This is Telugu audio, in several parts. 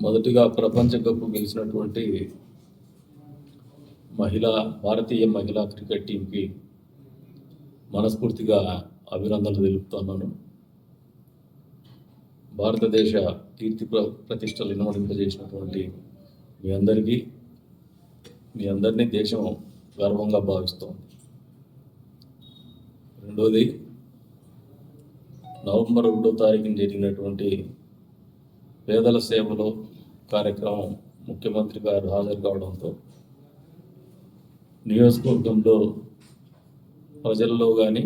మొదటిగా ప్రపంచ కప్ గెలిచినటువంటి మహిళా భారతీయ మహిళా క్రికెట్ టీంకి మనస్ఫూర్తిగా అభినందనలు తెలుపుతున్నాను. భారతదేశ కీర్తి ప్ర ప్రతిష్టలు ఇనుమడింపజేసినటువంటి మీ అందరికీ మీ అందరినీ దేశం గర్వంగా భావిస్తోంది. రెండోది నవంబర్ ఒకటో తారీఖున జరిగినటువంటి పేదల సేవలో కార్యక్రమం ముఖ్యమంత్రి గారు హాజరు కావడంతో నియోజకవర్గంలో ప్రజల్లో కానీ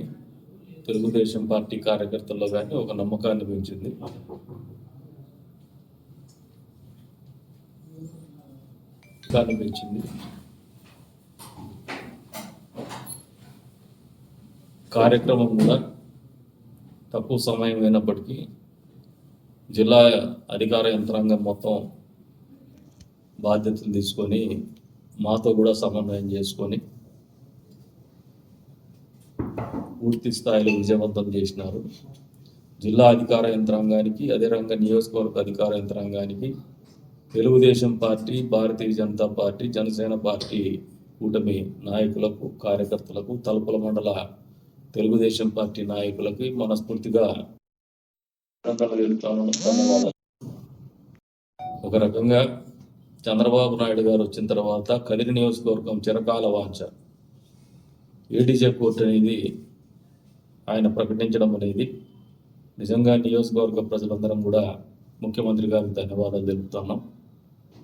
తెలుగుదేశం పార్టీ కార్యకర్తల్లో కానీ ఒక నమ్మకాన్ని పెంచింది. నమ్మకాన్ని పెంచింది. కార్యక్రమం కూడా తక్కువ సమయం అయినప్పటికీ జిల్లా అధికార యంత్రాంగం మొత్తం బాధ్యతలు తీసుకొని మాతో కూడా సమన్వయం చేసుకొని పూర్తి స్థాయిలో విజయవంతం చేసినారు. జిల్లా అధికార యంత్రాంగానికి అదే రంగ నియోజకవర్గ అధికార యంత్రాంగానికి Telugu Desam party Bharatiya Janata party Janasena party కూటమి నాయకులకు కార్యకర్తలకు తలుపుల మండల తెలుగుదేశం పార్టీ నాయకులకి మనస్ఫూర్తిగా ఒక రకంగా చంద్రబాబు నాయుడు గారు వచ్చిన తర్వాత కలిరి నియోజకవర్గం చిరకాల వాంఛ. ఏడీజే కోర్టు అనేది ఆయన ప్రకటించడం అనేది నిజంగా నియోజకవర్గ ప్రజలందరం కూడా ముఖ్యమంత్రి గారికి ధన్యవాదాలు తెలుపుతున్నాం.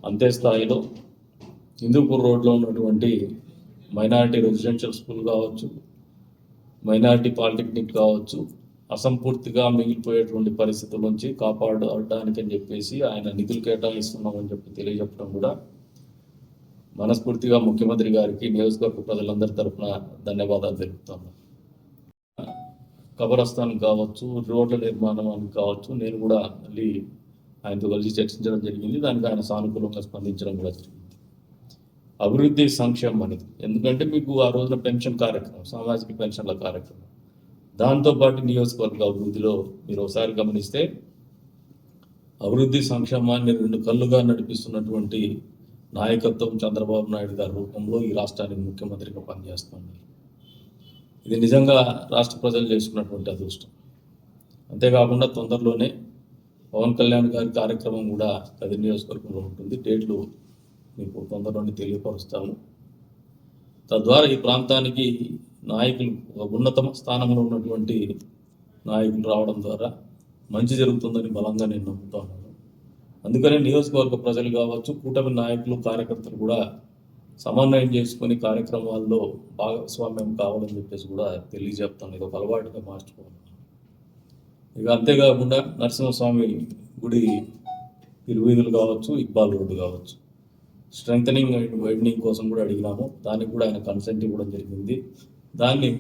అంతే స్థాయిలో హిందూపూర్ రోడ్లో ఉన్నటువంటి మైనారిటీ రెసిడెన్షియల్ స్కూల్ కావచ్చు మైనారిటీ పాలిటెక్నిక్ కావచ్చు అసంపూర్తిగా మిగిలిపోయేటువంటి పరిస్థితుల నుంచి కాపాడడానికి అని చెప్పేసి ఆయన నిధులు కేటాయిస్తున్నామని చెప్పి తెలియజెప్పడం కూడా మనస్ఫూర్తిగా ముఖ్యమంత్రి గారికి నియోజకవర్గ ప్రజలందరి తరఫున ధన్యవాదాలు తెలుపుతాను కబరస్థానికి కావచ్చు రోడ్ల నిర్మాణానికి కావచ్చు నేను కూడా మళ్ళీ ఆయనతో కలిసి చర్చించడం జరిగింది. దానికి ఆయన సానుకూలంగా స్పందించడం కూడా జరిగింది. అభివృద్ధి సంక్షేమం అనేది. ఎందుకంటే మీకు ఆ రోజున పెన్షన్ కార్యక్రమం సామాజిక పెన్షన్ల కార్యక్రమం. దాంతోపాటు నియోజకవర్గ అభివృద్ధిలో మీరు ఒకసారి గమనిస్తే అభివృద్ధి సంక్షేమాన్ని రెండు కళ్ళుగా నడిపిస్తున్నటువంటి నాయకత్వం చంద్రబాబు నాయుడు గారి రూపంలో ఈ రాష్ట్రానికి ముఖ్యమంత్రిగా పనిచేస్తుంది ఇది నిజంగా రాష్ట్ర ప్రజలు చేసుకున్నటువంటి అదృష్టం. అంతేకాకుండా తొందరలోనే పవన్ కళ్యాణ్ గారి కార్యక్రమం కూడా కది నియోజకవర్గంలో ఉంటుంది. డేట్లు మీకు తొందరలోనే తెలియపరుస్తాము. తద్వారా ఈ ప్రాంతానికి నాయకులు ఒక ఉన్నతమ స్థానంలో ఉన్నటువంటి నాయకులు రావడం ద్వారా మంచి జరుగుతుందని బలంగా నేను నమ్ముతున్నాను అందుకనే నియోజకవర్గ ప్రజలు కావచ్చు కూటమి నాయకులు కార్యకర్తలు కూడా సమన్వయం చేసుకొని కార్యక్రమాల్లో భాగస్వామ్యం కావాలని చెప్పేసి కూడా తెలియజేస్తాను. ఇది ఒక అలవాటుగా మార్చుకోవాలి. ఇక అంతేకాకుండా నరసింహస్వామి గుడి తిరువీధులు కావచ్చు ఇక్బాల్ రోడ్డు కావచ్చు. స్ట్రెంగ్ అండ్ వైడనింగ్ కోసం కూడా అడిగినాము. దానికి కూడా ఆయన కన్సెంట్ ఇవ్వడం జరిగింది. దాన్ని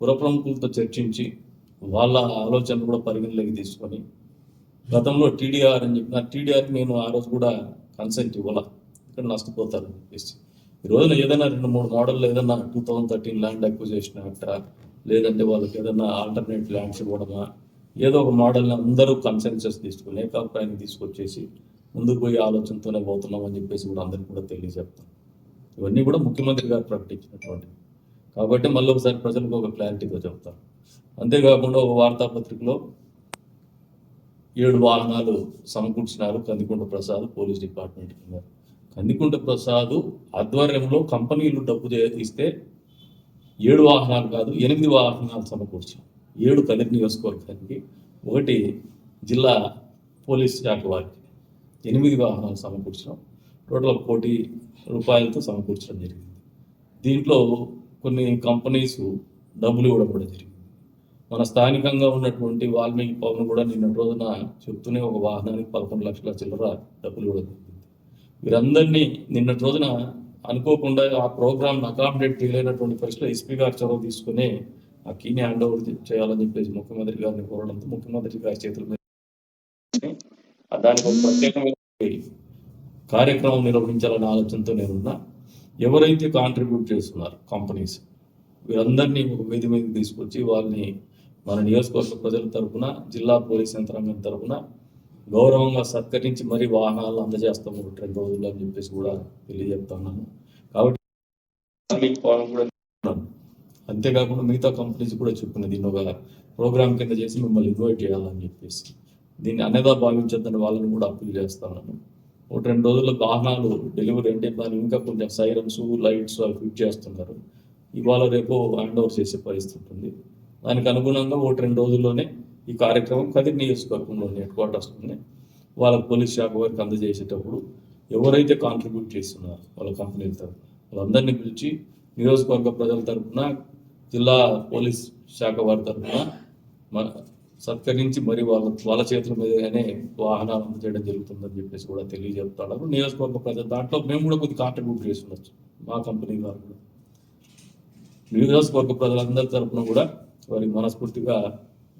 పురప్రముఖులతో చర్చించి వాళ్ళ ఆలోచనలు కూడా పరిగణలోకి తీసుకొని గతంలో టీడీఆర్ అని చెప్పిన టీడీఆర్ నేను ఆ రోజు కూడా కన్సెంట్ ఇవ్వాల? ఇక్కడ నష్టపోతారు అని చెప్పేసి ఈ రోజున ఏదైనా రెండు మూడు మోడల్లో ఏదైనా two thousand thirteen land acquisition act లేదంటే వాళ్ళకి ఏదైనా ఆల్టర్నేట్ ల్యాండ్స్ ఇవ్వడమా? ఏదో ఒక మోడల్ని అందరూ కన్సెన్సెస్ తీసుకుని ఏకాభిప్రాయాన్ని తీసుకొచ్చేసి ముందుకు పోయే ఆలోచనతోనే పోతున్నాం అని చెప్పేసి కూడా అందరికీ కూడా తెలియజెప్తాం ఇవన్నీ కూడా ముఖ్యమంత్రి గారు ప్రకటించినటువంటి కాబట్టి మళ్ళీ ఒకసారి ప్రజలకు ఒక క్లారిటీతో చెప్తాను. అంతేకాకుండా ఒక వార్తాపత్రికలో ఏడు వాహనాలు సమకూర్చినారు కందికుంట ప్రసాద్ పోలీస్ డిపార్ట్మెంట్ కింద. కందికుంట ప్రసాద్ ఆధ్వర్యంలో కంపెనీలు డబ్బు ఇస్తే ఏడు వాహనాలు కాదు ఎనిమిది వాహనాలు సమకూర్చాం ఏడు కదిరి నియోజకవర్గానికి ఒకటి జిల్లా పోలీస్ శాఖ వారికి ఎనిమిది వాహనాలు సమకూర్చడం టోటల్ కోటి రూపాయలతో సమకూర్చడం జరిగింది. దీంట్లో కొన్ని కంపెనీస్ డబ్బులు ఇవ్వడం కూడా జరిగింది. మన స్థానికంగా ఉన్నటువంటి వాల్మీకి పవన్ కూడా నిన్న రోజున చెప్తూనే ఒక వాహనానికి పదకొండు లక్షల చిల్లర డబ్బులు ఇవ్వడం జరిగింది. వీరందరినీ నిన్నటి రోజున అనుకోకుండా ఆ ప్రోగ్రామ్ అకామిడేట్ చేయలేనటువంటి పరిస్థితిలో ఎస్పీ గారు చొరవ తీసుకుని ఆ కీని హ్యాండ్ ఓవర్ చేయాలని చెప్పేసి ముఖ్యమంత్రి గారిని కోరడంతో ముఖ్యమంత్రి గారి చేతుల మీద దానికి ఒక ప్రత్యేకమైన కార్యక్రమం నిర్వహించాలనే ఆలోచనతో నేనున్నా. ఎవరైతే కాంట్రిబ్యూట్ చేస్తున్నారు కంపెనీస్ వీరందరినీ ఒక వేది మీదకి తీసుకొచ్చి వాళ్ళని మన నియోజకవర్గ ప్రజల తరపున జిల్లా పోలీస్ యంత్రాంగం తరపున గౌరవంగా సత్కరించి మరీ వాహనాలు అందజేస్తాము ఒకటి రెండు రోజుల్లో అని చెప్పేసి కూడా తెలియజెప్తున్నాను కాబట్టి కూడా అంతేకాకుండా మిగతా కంపెనీస్ కూడా చెప్పిన దీన్ని ఒక ప్రోగ్రామ్ కింద చేసి మిమ్మల్ని ఇన్వైట్ చేయాలని చెప్పేసి దీన్ని అనేదా భావించొద్దని వాళ్ళని కూడా అప్పీల్ చేస్తాను ఒకటి రెండు రోజుల్లో వాహనాలు డెలివరీ అంటే దాని ఇంకా కొంచెం సైరన్స్ లైట్స్ అవి ఫిట్ చేస్తున్నారు. ఇవాళ రేపు హ్యాండ్ ఓవర్ చేసే పరిస్థితి ఉంటుంది. దానికి అనుగుణంగా ఒకటి రెండు రోజుల్లోనే ఈ కార్యక్రమం కదిరి నియోజకవర్గంలోని హెడ్ క్వార్టర్స్లోనే వాళ్ళ పోలీస్ శాఖ వారికి అందజేసేటప్పుడు ఎవరైతే కాంట్రిబ్యూట్ చేస్తున్నారో వాళ్ళ కంపెనీల తరఫున వాళ్ళందరినీ పిలిచి నియోజకవర్గ ప్రజల తరఫున జిల్లా పోలీస్ శాఖ వారి తరఫున మన సత్కరించి మరి వాళ్ళ వాళ్ళ చేతుల మీదగానే వాహనాలు అందజేయడం జరుగుతుందని చెప్పేసి కూడా తెలియజెప్తాడు నియోజకవర్గ ప్రజలు దాంట్లో మేము కూడా కొద్ది కాంట్రిబ్యూట్ చేసి ఉండొచ్చు మా కంపెనీ వారు కూడా. నియోజకవర్గ ప్రజలందరి తరఫున కూడా వారికి మనస్ఫూర్తిగా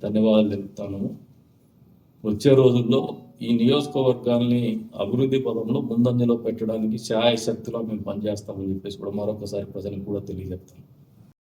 ధన్యవాదాలు తెలుపుతాను. వచ్చే రోజుల్లో ఈ నియోజకవర్గాన్ని అభివృద్ధి పదంలో ముందంజలో పెట్టడానికి శాయశక్తిలో మేము పనిచేస్తామని చెప్పేసి కూడా మరొకసారి ప్రజలకు కూడా తెలియజెప్తాను